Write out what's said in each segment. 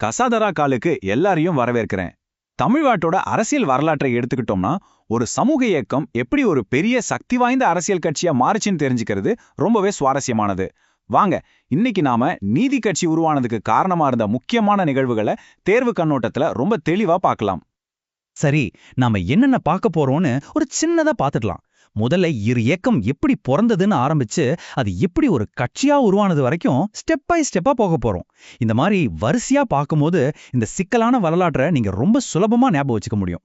கசாதரா காலுக்கு எல்லாரையும் வரவேற்கிறேன். தமிழ்நாட்டோட அரசியல் வரலாற்றை எடுத்துக்கிட்டோம்னா ஒரு சமூக இயக்கம் எப்படி ஒரு பெரிய சக்தி வாய்ந்த அரசியல் கட்சியா மாறுச்சுன்னு தெரிஞ்சுக்கிறது ரொம்பவே சுவாரஸ்யமானது. வாங்க இன்னைக்கு நாம நீதி கட்சி உருவானதுக்கு காரணமா இருந்த முக்கியமான நிகழ்வுகளை தேர்வு கண்ணோட்டத்துல ரொம்ப தெளிவா பார்க்கலாம். சரி நாம என்னென்ன பார்க்க போறோம்னு ஒரு சின்னதா பார்த்துடலாம் முதல்ல இரு இயக்கம் எப்படி பிறந்ததுன்னு ஆரம்பிச்சு அது எப்படி ஒரு கட்சியா உருவானது வரைக்கும் ஸ்டெப் பை ஸ்டெப்பா போக போறோம். இந்த மாதிரி வரிசையா பார்க்கும்போது இந்த சிக்கலான வரலாற்றை நீங்க ரொம்ப சுலபமா ஞாபகம் வச்சுக்க முடியும்.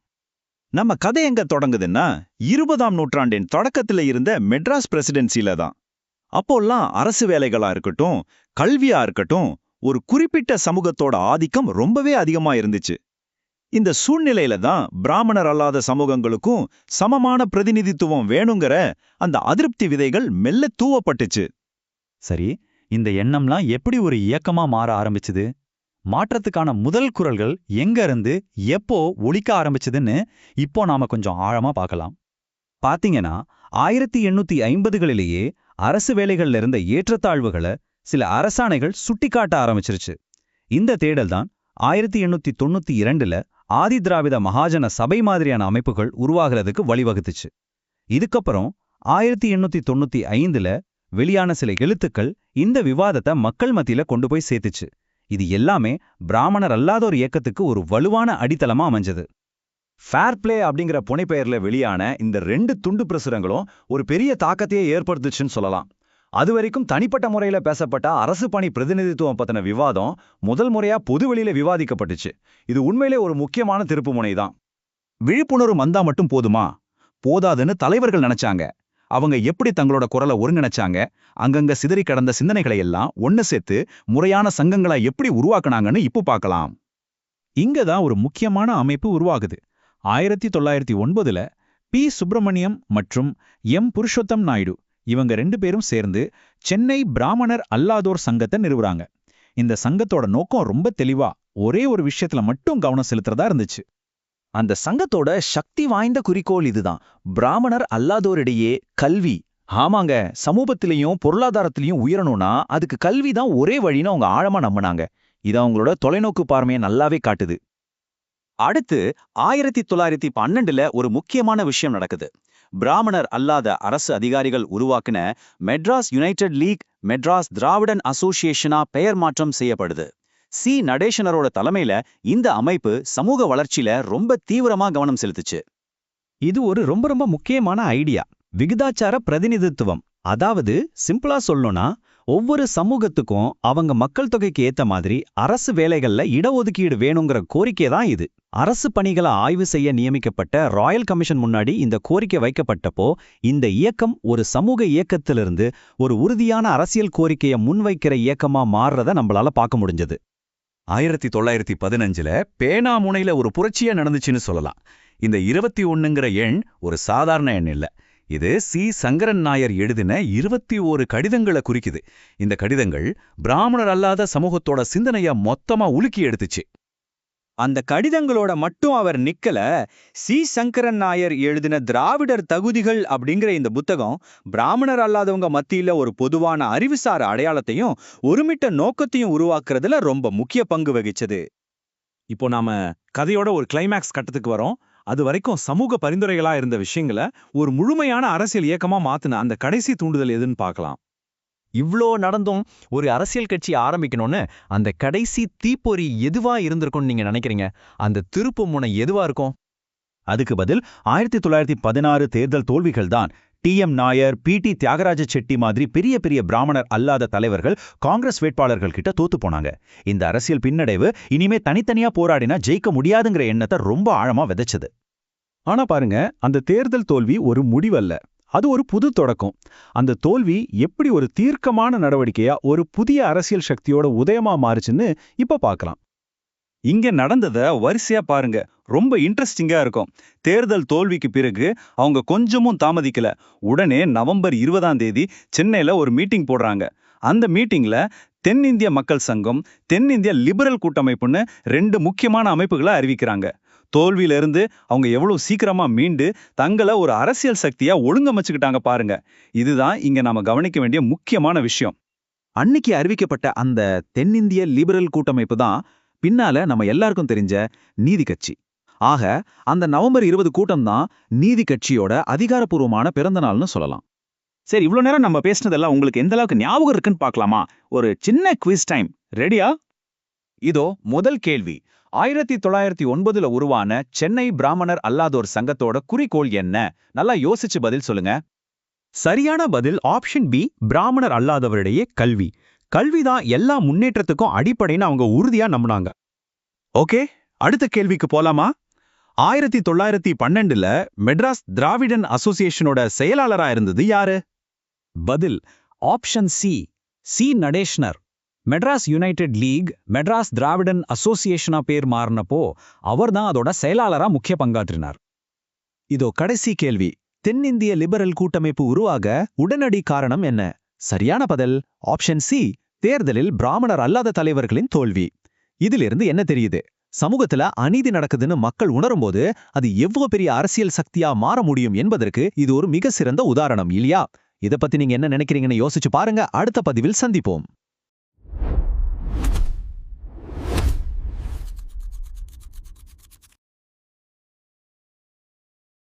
நம்ம கதை எங்க தொடங்குதுன்னா இருபதாம் நூற்றாண்டின் தொடக்கத்துல இருந்த மெட்ராஸ் பிரசிடென்சியில தான். அப்போல்லாம் அரசு வேலைகளா இருக்கட்டும் கல்வியா இருக்கட்டும் ஒரு குறிப்பிட்ட சமூகத்தோட ஆதிக்கம் ரொம்பவே அதிகமா இருந்துச்சு. இந்த சூழ்நிலையில தான் பிராமணர் அல்லாத சமூகங்களுக்கும் சமமான பிரதிநிதித்துவம் வேணுங்கிற அந்த அதிருப்தி விதைகள் மெல்ல தூவப்பட்டுச்சு. சரி இந்த எண்ணம்லாம் எப்படி ஒரு இயக்கமா மாற ஆரம்பிச்சுது? மாற்றத்துக்கான முதல் குரல்கள் எங்க இருந்து எப்போ ஒழிக்க ஆரம்பிச்சதுன்னு இப்போ நாம கொஞ்சம் ஆழமா பார்க்கலாம். பாத்தீங்கன்னா ஆயிரத்தி எண்ணூத்தி ஐம்பதுகளிலேயே அரசு வேலைகள்ல இருந்த ஏற்றத்தாழ்வுகளை சில அரசாணைகள் சுட்டிக்காட்ட ஆரம்பிச்சிருச்சு. இந்த தேடல் தான் ஆயிரத்தி எண்ணூத்தி தொண்ணூத்தி இரண்டுல ஆதிதிராவிட மகாஜன சபை மாதிரியான அமைப்புகள் உருவாகிறதுக்கு வழிவகுத்துச்சு. இதுக்கப்புறம் ஆயிரத்தி எண்ணூத்தி தொண்ணூத்தி ஐந்துல வெளியான சில எழுத்துக்கள் இந்த விவாதத்தை மக்கள் மத்தியில கொண்டு போய் சேர்த்துச்சு. இது எல்லாமே பிராமணர் அல்லாதோர் இயக்கத்துக்கு ஒரு வலுவான அடித்தளமா அமைஞ்சது. ஃபேர் பிளே அப்படிங்கிற புனைப்பெயரில் வெளியான இந்த ரெண்டு துண்டு பிரசுரங்களும் ஒரு பெரிய தாக்கத்தையே ஏற்படுத்துச்சுன்னு சொல்லலாம். அது வரைக்கும் தனிப்பட்ட முறையில பேசப்பட்ட அரசு பணி பிரதிநிதித்துவம் பத்தின விவாதம் முதல் முறையா பொதுவெளியில விவாதிக்கப்பட்டுச்சு. இது உண்மையிலே ஒரு முக்கியமான திருப்புமுனை தான். விழிப்புணர்வு வந்தா மட்டும் போதுமா? போதாதுன்னு தலைவர்கள் நினைச்சாங்க. அவங்க எப்படி தங்களோட குரலை ஒருங்கிணைச்சாங்க? அங்கங்க சிதறி கடந்த சிந்தனைகளை எல்லாம் ஒன்னு சேர்த்து முறையான சங்கங்களை எப்படி உருவாக்குனாங்கன்னு இப்போ பார்க்கலாம். இங்க தான் ஒரு முக்கியமான அமைப்பு உருவாகுது. ஆயிரத்தி தொள்ளாயிரத்தி ஒன்பதுல பி. சுப்பிரமணியம் மற்றும் எம். புருஷோத்தம் நாயுடு இவங்க ரெண்டு பேரும் சேர்ந்து சென்னை பிராமணர் அல்லாதோர் சங்கத்தை நிறுவுறாங்க. இந்த சங்கத்தோட நோக்கம் ரொம்ப தெளிவா ஒரே ஒரு விஷயத்துல மட்டும் கவனம் செலுத்துறதா இருந்துச்சு. அந்த சங்கத்தோட சக்தி வாய்ந்த குறிக்கோள் இதுதான். பிராமணர் அல்லாதோரிடையே கல்வி. ஆமாங்க சமூகத்திலையும் பொருளாதாரத்திலையும் உயரணும்னா அதுக்கு கல்வி தான் ஒரே வழின்னு அவங்க ஆழமா நம்பினாங்க. இது அவங்களோட தொலைநோக்கு பார்மையை நல்லாவே காட்டுது. அடுத்து ஆயிரத்தி தொள்ளாயிரத்தி பன்னெண்டுல ஒரு முக்கியமான விஷயம் நடக்குது. பிராமணர் அல்லாத அரசு அதிகாரிகள் உருவாக்கின Madras United League Madras Dravidan அசோசியேஷனா பெயர் மாற்றம் செய்யப்படுது. சி. நடேசனரோட தலைமையில இந்த அமைப்பு சமூக வளர்ச்சியில ரொம்ப தீவிரமா கவனம் செலுத்துச்சு. இது ஒரு ரொம்ப ரொம்ப முக்கியமான ஐடியா. விகிதாச்சார பிரதிநிதித்துவம். அதாவது சிம்பிளா சொல்லணும்னா ஒவ்வொரு சமூகத்துக்கும் அவங்க மக்கள் தொகைக்கு ஏத்த மாதிரி அரசு வேலைகள்ல இடஒதுக்கீடு வேணுங்கிற கோரிக்கை தான் இது. அரசு பணிகளை ஆய்வு செய்ய நியமிக்கப்பட்ட ராயல் கமிஷன் முன்னாடி இந்த கோரிக்கை வைக்கப்பட்டப்போ இந்த இயக்கம் ஒரு சமூக இயக்கத்திலிருந்து ஒரு உறுதியான அரசியல் கோரிக்கையை முன்வைக்கிற இயக்கமா மாறுறத நம்மளால பார்க்க முடிஞ்சது. ஆயிரத்தி தொள்ளாயிரத்தி பதினஞ்சுல பேனாமுனையில ஒரு புரட்சியா நடந்துச்சுன்னு சொல்லலாம். இந்த இருபத்தி ஒண்ணுங்கிற எண் ஒரு சாதாரண எண் இல்ல. இது சி. சங்கரன் நாயர் எழுதின இருபத்தி ஓரு கடிதங்களை குறிக்குது. இந்த கடிதங்கள் பிராமணர் அல்லாத சமூகத்தோட சிந்தனைய மொத்தமா உலுக்கி எடுத்துச்சு. அந்த கடிதங்களோட மட்டும் அவர் நிக்கல. சி. சங்கரன் நாயர் எழுதின திராவிடர் தகுதிகள் அப்படிங்கிற இந்த புத்தகம் பிராமணர் அல்லாதவங்க மத்தியில ஒரு பொதுவான அறிவுசார அடையாளத்தையும் ஒருமிட்ட நோக்கத்தையும் உருவாக்குறதுல ரொம்ப முக்கிய பங்கு வகிச்சது. இப்போ நாம கதையோட ஒரு கிளைமேக்ஸ் கட்டத்துக்கு வரோம். அது வரைக்கும் சமூக பரிந்துரைகளா இருந்த விஷயங்களை ஒரு முழுமையான அரசியல் இயக்கமா மாத்துன அந்த கடைசி தூண்டுதல் எதுன்னு பார்க்கலாம். இவ்ளோ நடந்தும் ஒரு அரசியல் கட்சி ஆரம்பிக்கணும்னு அந்த கடைசி தீப்பொறி எதுவா இருந்திருக்கும்னு நீங்க நினைக்கிறீங்க? அந்த திருப்பு முனை எதுவா இருக்கும்? அதுக்கு பதில் ஆயிரத்தி தொள்ளாயிரத்தி பதினாறு தேர்தல் தோல்விகள் தான் T M Nair P T Thyagaraja Chetty மாதிரி பெரிய பெரிய பிராமணர் அல்லாத தலைவர்கள் காங்கிரஸ் வேட்பாளர்கள் கிட்ட தோத்து போனாங்க. இந்த அரசியல் பின்னடைவு இனிமே தனித்தனியா போராடினா ஜெயிக்க முடியாதுங்கிற எண்ணத்தை ரொம்ப ஆழமா விதைச்சது. ஆனா பாருங்க அந்த தேர்தல் தோல்வி ஒரு முடிவல்ல. அது ஒரு புது தொடக்கம். அந்த தோல்வி எப்படி ஒரு தீர்க்கமான நடவடிக்கையா ஒரு புதிய அரசியல் சக்தியோட உதயமா மாறுச்சுன்னு இப்ப பார்க்கலாம் இங்க நடந்தத வரிசையா பாருங்க. ரொம்ப இன்ட்ரெஸ்டிங்கா இருக்கும். தேர்தல் தோல்விக்கு பிறகு அவங்க கொஞ்சமும் தாமதிக்கல. உடனே நவம்பர் இருபதாம் தேதி சென்னையில ஒரு மீட்டிங் போடுறாங்க. அந்த மீட்டிங்ல தென்னிந்திய மக்கள் சங்கம் தென்னிந்திய லிபரல் கூட்டமைப்புன்னு ரெண்டு முக்கியமான அமைப்புகளை அறிவிக்கிறாங்க. தோல்வியிலிருந்து அவங்க எவ்வளோ சீக்கிரமா மீண்டு தங்களை ஒரு அரசியல் சக்தியா ஒழுங்கமைச்சுக்கிட்டாங்க பாருங்க. இதுதான் இங்க நாம கவனிக்க வேண்டிய முக்கியமான விஷயம். அன்னைக்கு அறிவிக்கப்பட்ட அந்த தென்னிந்திய லிபரல் கூட்டமைப்பு தான் பின்னால நம்ம எல்லாருக்கும் தெரிஞ்ச நீதி கட்சி. ஆக அந்த நவம்பர் இருபது கூட்டம் தான் நீதி கட்சியோட அதிகாரப்பூர்வமான பிறந்த நாள்னு சொல்லலாம். சரி இவ்வளோ நேரம் நம்ம பேசினதெல்லாம் உங்களுக்கு எந்த அளவுக்கு ஞாபகம் இருக்குன்னு பார்க்கலாமா? ஒரு சின்ன குவிஸ் டைம் ரெடியா இதோ முதல் கேள்வி. ஆயிரத்தி தொள்ளாயிரத்தி ஒன்பதுல உருவான சென்னை பிராமணர் அல்லாதோர் சங்கத்தோட குறிக்கோள் என்ன? நல்லா யோசிச்சு பதில் சொல்லுங்க. சரியான பதில் ஆப்ஷன் பி பிராமணர் அல்லாதவரிடையே கல்வி. கல்விதான் எல்லா முன்னேற்றத்துக்கும் அடிப்படைன்னு அவங்க உறுதியா நம்பினாங்க. ஓகே அடுத்த கேள்விக்கு போலாமா? ஆயிரத்தி தொள்ளாயிரத்தி பன்னெண்டுல மெட்ராஸ் திராவிடன் அசோசியேஷனோட செயலாளரா இருந்தது யாரு? பதில் option C C Natesanar. Madras United League Madras Dravidan அசோசியேஷனா பேர் மாறினப்போ அவர்தான் அதோட செயலாளரா முக்கிய பங்காற்றினார். இதோ கடைசி கேள்வி. தென்னிந்திய லிபரல் கூட்டமைப்பு உருவாக உடனடி காரணம் என்ன? சரியான பதில் ஆப்ஷன் சி தேர்தலில் பிராமணர் அல்லாத தலைவர்களின் தோல்வி. இதிலிருந்து என்ன தெரியுது? சமூகத்துல அநீதி நடக்குதுன்னு மக்கள் உணரும்போது அது எவ்வளவு பெரிய அரசியல் சக்தியா மாற முடியும் என்பதற்கு இது ஒரு மிக சிறந்த உதாரணம் இல்லையா? இத பத்தி நீங்க என்ன நினைக்கிறீங்கன்னு யோசிச்சு பாருங்க. அடுத்த பதிவில் சந்திப்போம்.